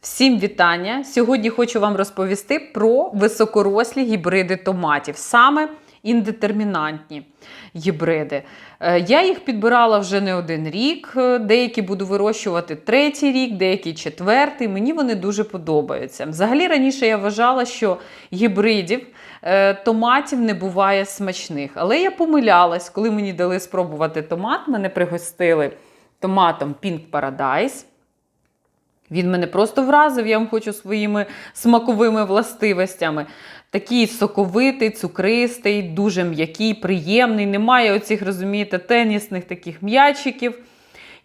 Всім вітання! Сьогодні хочу вам розповісти про високорослі гібриди томатів, саме індетермінантні гібриди. Е, Я їх підбирала вже не один рік. е, Деякі буду вирощувати третій рік, деякі четвертий. Мені вони дуже подобаються. Взагалі раніше я вважала, що гібридів е, томатів не буває смачних. Але я помилялась, коли мені дали спробувати томат, мене пригостили томатом Pink Paradise. Він мене просто вразив, я вам хочу своїми смаковими властивостями. Такий соковитий, цукристий, дуже м'який, приємний. Немає оцих, розумієте, тенісних таких м'ячиків.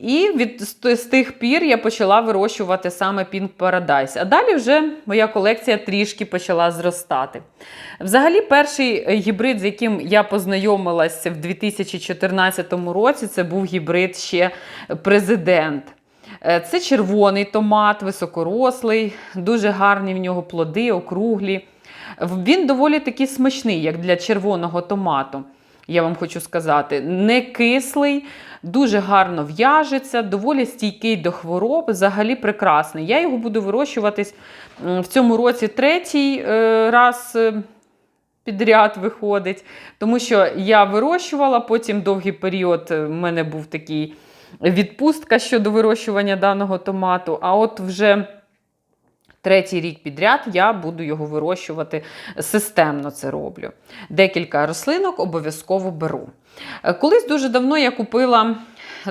І від, з, тих пір я почала вирощувати саме Pink Paradise. А далі вже моя колекція трішки почала зростати. Взагалі, перший е, гібрид, з яким я познайомилася в 2014 році, це був гібрид ще президент. Е, Це червоний томат, високорослий, дуже гарні в нього плоди, округлі. Він доволі таки смачний, як для червоного томату. Я вам хочу сказати, не кислий, дуже гарно в'яжеться, доволі стійкий до хвороб, взагалі прекрасний. Я його буду вирощуватись в цьому році третій е, раз е, підряд виходить, тому що я вирощувала, потім довгий період в мене був такий відпустка щодо вирощування даного томату. А от вже третій рік підряд я буду його вирощувати системно це роблю. Декілька рослинок обов'язково беру. Колись дуже давно я купила.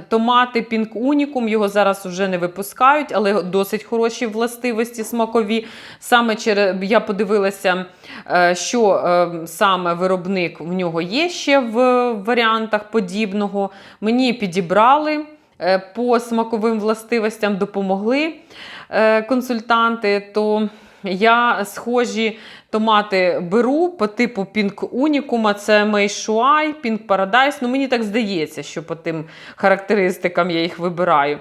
Томати Pink Unicum, його зараз вже не випускають, але досить хороші властивості смакові. Саме через я подивилася, е, що е, саме виробник в нього є ще в варіантах подібного. Мені підібрали е, по смаковим властивостям, допомогли консультанти. То я схожі томати беру по типу Pink Unicum, це Shuai, Pink Paradise. Ну, мені так здається, що по тим характеристикам я їх вибираю.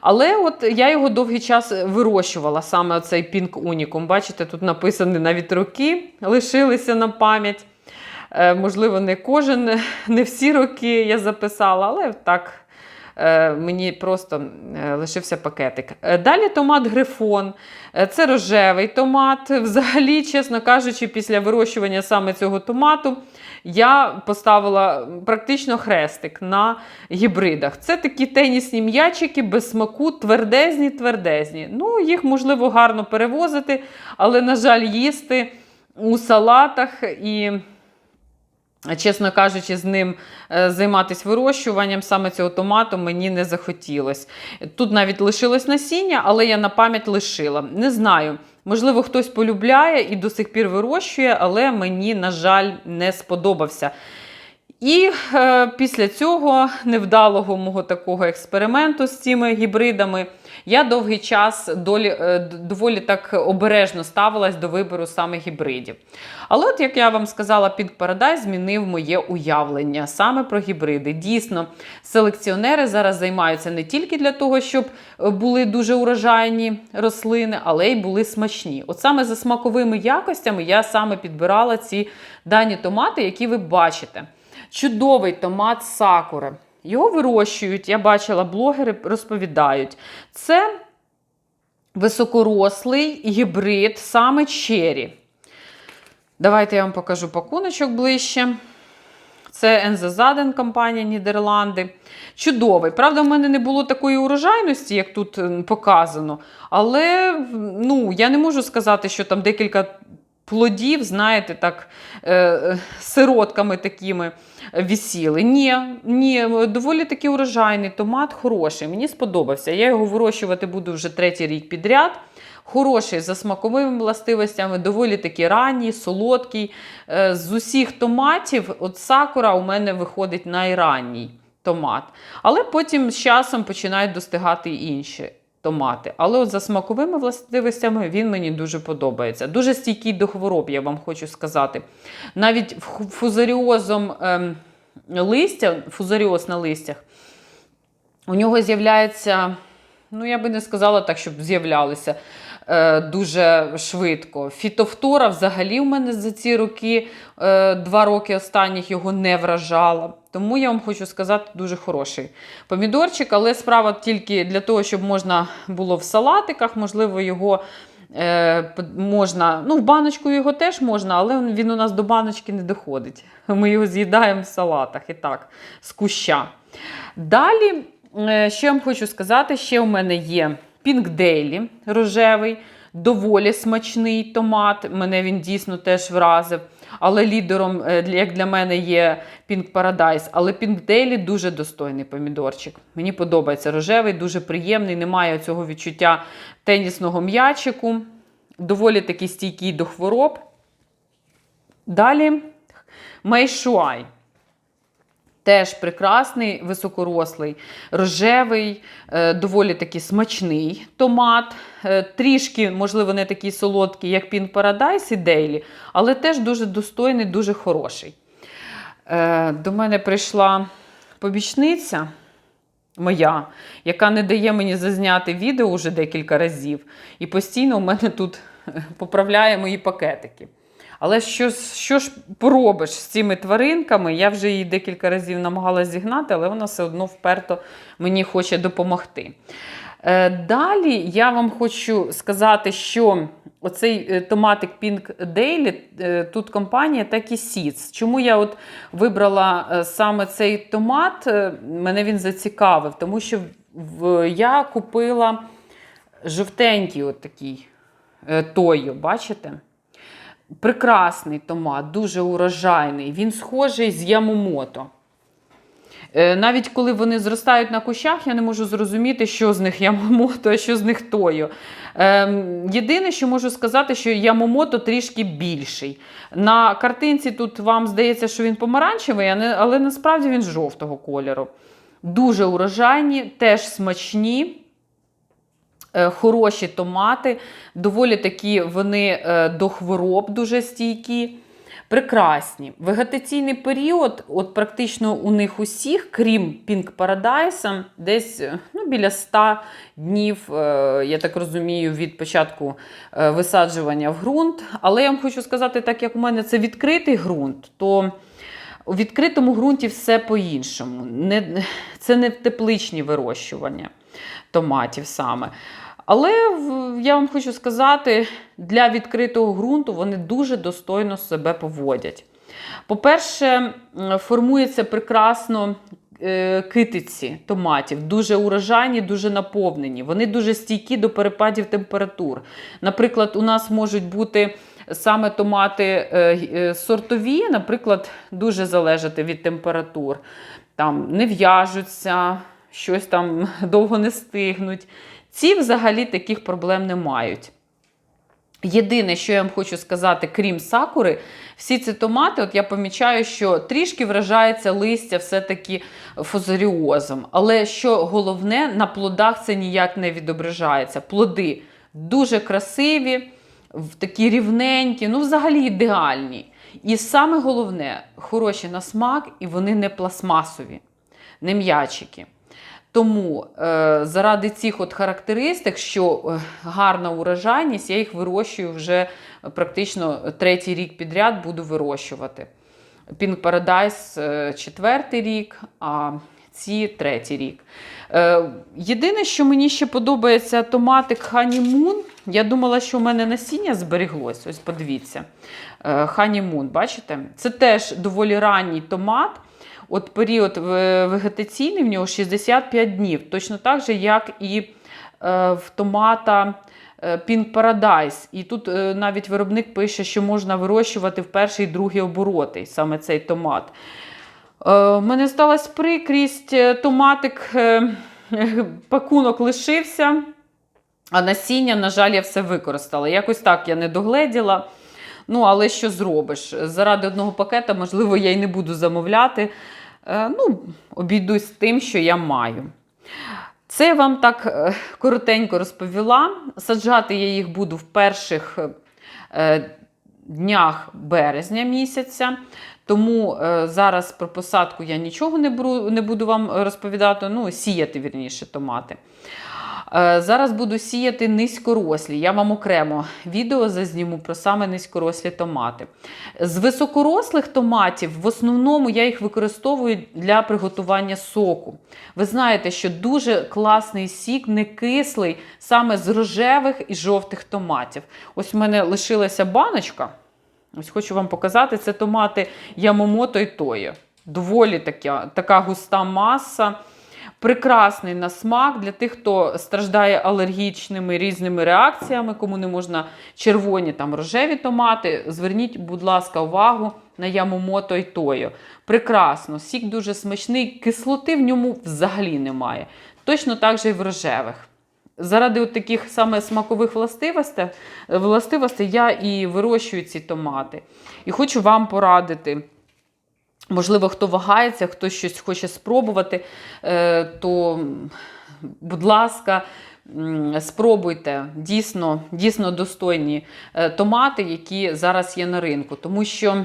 Але от я його довгий час вирощувала, саме оцей Pink Unicum. Бачите, тут написані навіть роки, лишилися на пам'ять. Е, можливо, не кожен, не всі роки я записала, але так мені просто е, лишився пакетик. Е, Далі томат Грифон. Е, Це рожевий томат. Взагалі, чесно кажучи, після вирощування саме цього томату я поставила практично хрестик на гібридах. Це такі тенісні м'ячики без смаку, твердезні, твердезні. Ну, їх можливо гарно перевозити, але, на жаль, їсти у салатах і. Чесно кажучи, з ним е, займатися вирощуванням саме цього томату мені не захотілося. Тут навіть лишилось насіння, але я на пам'ять лишила. Не знаю. Можливо, хтось полюбляє і до сих пір вирощує, але мені, на жаль, не сподобався. І е, після цього невдалого мого такого експерименту з цими гібридами я довгий час долі, е, доволі так обережно ставилась до вибору саме гібридів. Але, от як я вам сказала, Pink Paradise змінив моє уявлення саме про гібриди. Дійсно, селекціонери зараз займаються не тільки для того, щоб е, були дуже урожайні рослини, але й були смачні. От саме за смаковими якостями я саме підбирала ці дані томати, які ви бачите. Чудовий томат сакури. Його вирощують, я бачила, блогери розповідають. Це високорослий гібрид, саме чері. Давайте я вам покажу пакуночок ближче. Це Ензезаден компанія Нідерланди. Чудовий. Правда, в мене не було такої урожайності, як тут показано. Але ну, я не можу сказати, що там декілька плодів, знаєте, так, е, сиротками такими вісіли. Ні, ні, доволі таки урожайний томат, хороший. Мені сподобався. Я його вирощувати буду вже третій рік підряд. Хороший за смаковими властивостями, доволі таки ранній, солодкий. Е, З усіх томатів, от сакура у мене виходить найранній томат. Але потім з часом починають достигати інші томати. Але от за смаковими властивостями він мені дуже подобається. Дуже стійкий до хвороб, я вам хочу сказати. Навіть фу- фузаріозом ем, листя, фузаріоз на листях, у нього з'являється, ну я би не сказала так, щоб з'являлися е, дуже швидко. Фітофтора взагалі в мене за ці роки, е, два роки останніх його не вражала. Тому я вам хочу сказати, дуже хороший помідорчик, але справа тільки для того, щоб можна було в салатиках, можливо, його е, можна. Ну, в баночку його теж можна, але він у нас до баночки не доходить. Ми його з'їдаємо в салатах і так, з куща. Далі, е, що я вам хочу сказати, ще у мене є пінкдейлі рожевий, доволі смачний томат. Мене він дійсно теж вразив. Але лідером, е, як для мене, є Pink Paradise. Але Pink Daily дуже достойний помідорчик. Мені подобається рожевий, дуже приємний, немає цього відчуття тенісного м'ячику. Доволі такий стійкий до хвороб. Далі Мейшуай. Теж прекрасний, високорослий, рожевий, е, доволі таки смачний томат. Е, Трішки, можливо, не такий солодкий, як Pink Paradise і Daily, але теж дуже достойний, дуже хороший. Е, До мене прийшла побічниця моя, яка не дає мені зазняти відео вже декілька разів, і постійно у мене тут поправляє мої пакетики. Але що, що ж поробиш з цими тваринками? Я вже її декілька разів намагалася зігнати, але вона все одно вперто мені хоче допомогти. Е, Далі я вам хочу сказати, що оцей е, томатик Pink Daily, е, тут компанія Taki Seeds. Чому я от вибрала саме цей томат? Мене він зацікавив, тому що я купила жовтенький от такий тойо, бачите? Прекрасний томат, дуже урожайний. Він схожий з Ямомото. Е, Навіть коли вони зростають на кущах, я не можу зрозуміти, що з них Ямомото, а що з них Тойо. Ем, Єдине, що можу сказати, що Ямомото трішки більший. На картинці тут вам здається, що він помаранчевий, але насправді він жовтого кольору. Дуже урожайні, теж смачні. Е, Хороші томати, доволі такі вони е, до хвороб дуже стійкі. Прекрасні. Вегетаційний період, от практично у них усіх, крім Pink Paradise, десь е, ну, біля 100 днів, я так розумію, від початку висаджування в ґрунт. Але я вам хочу сказати, так як у мене це відкритий ґрунт, то у відкритому ґрунті все по-іншому. Не, це не тепличні вирощування томатів саме. Але я вам хочу сказати, для відкритого ґрунту вони дуже достойно себе поводять. По-перше, формується прекрасно е, китиці томатів, дуже урожайні, дуже наповнені. Вони дуже стійкі до перепадів температур. Наприклад, у нас можуть бути саме томати е, е, сортові, наприклад, дуже залежати від температур. Там не в'яжуться, щось там довго не стигнуть. Ці взагалі таких проблем не мають. Єдине, що я вам хочу сказати, крім сакури, всі ці томати, от я помічаю, що трішки вражається листя все-таки фузаріозом. Але що головне, на плодах це ніяк не відображається. Плоди дуже красиві, такі рівненькі, ну взагалі ідеальні. І саме головне, хороші на смак, і вони не пластмасові, не м'ячики. Тому е, заради цих от характеристик, що е, гарна урожайність, я їх вирощую вже практично третій рік підряд буду вирощувати. Pink Paradise е, четвертий рік, а ці третій рік. Е, єдине, що мені ще подобається томатик Honeymoon. Я думала, що у мене насіння зберіглось. Ось подивіться. Е, Honeymoon, бачите? Це теж доволі ранній томат. От період е, вегетаційний в нього 65 днів, точно так же, як і е, в томата е, Pink Paradise. І тут е, навіть виробник пише, що можна вирощувати в перший і другий обороти саме цей томат. Е, У мене сталася прикрість, е, томатик, е, пакунок лишився, а насіння, на жаль, я все використала. Якось так я не догледіла. Ну, але що зробиш? Заради одного пакета, можливо, я й не буду замовляти. Е, Ну, обійдусь тим, що я маю. Це я вам так е, коротенько розповіла. Саджати я їх буду в перших е, днях березня місяця. Тому е, зараз про посадку я нічого не, беру, не буду вам розповідати, ну, сіяти вірніше томати. Е, Зараз буду сіяти низькорослі. Я вам окремо відео зазніму про саме низькорослі томати. З високорослих томатів в основному я їх використовую для приготування соку. Ви знаєте, що дуже класний сік, не кислий, саме з рожевих і жовтих томатів. Ось в мене лишилася баночка. Ось хочу вам показати, це томати Ямомото і Тойо. Доволі така, така густа маса. Прекрасний на смак для тих, хто страждає алергічними різними реакціями, кому не можна червоні там рожеві томати. Зверніть, будь ласка, увагу на Ямомото і Тойо. Прекрасно, сік дуже смачний, кислоти в ньому взагалі немає. Точно так же і в рожевих. Заради от таких саме смакових властивостей, властивостей я і вирощую ці томати. І хочу вам порадити. Можливо, хто вагається, хто щось хоче спробувати, е, то, будь ласка, спробуйте дійсно, дійсно достойні е, томати, які зараз є на ринку. Тому що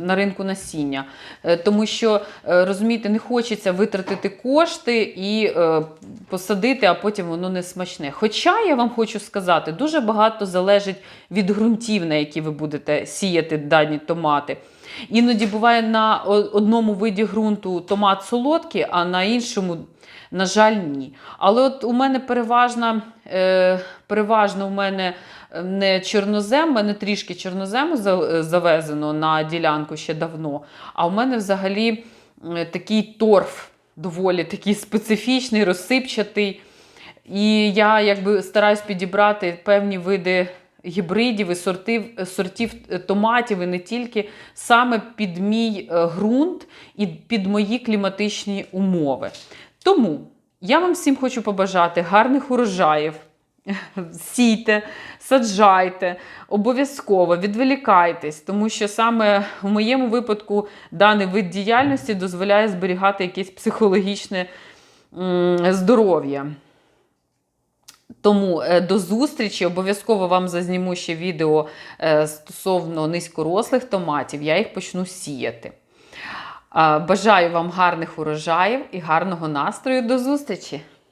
на ринку насіння. Е, Тому що, е, розумієте, не хочеться витратити кошти і е, посадити, а потім воно не смачне. Хоча я вам хочу сказати, дуже багато залежить від ґрунтів, на які ви будете сіяти дані томати. Іноді буває на одному виді ґрунту томат солодкий, а на іншому, на жаль, ні. Але от у мене переважна, е, переважно у мене е, не чорнозем, у мене трішки чорнозему завезено на ділянку ще давно. А у мене взагалі е, такий торф доволі такий специфічний, розсипчатий. І я якби стараюсь підібрати певні види гібридів і сортів, сортів е, томатів, і не тільки саме під мій е, ґрунт і під мої кліматичні умови. Тому я вам всім хочу побажати гарних урожаїв. Сійте, саджайте, обов'язково відволікайтесь, тому що саме в моєму випадку даний вид діяльності дозволяє зберігати якесь психологічне здоров'я. Тому е, до зустрічі обов'язково вам зазніму ще відео е, стосовно низькорослих томатів. Я їх почну сіяти. Бажаю вам гарних урожаїв і гарного настрою. До зустрічі!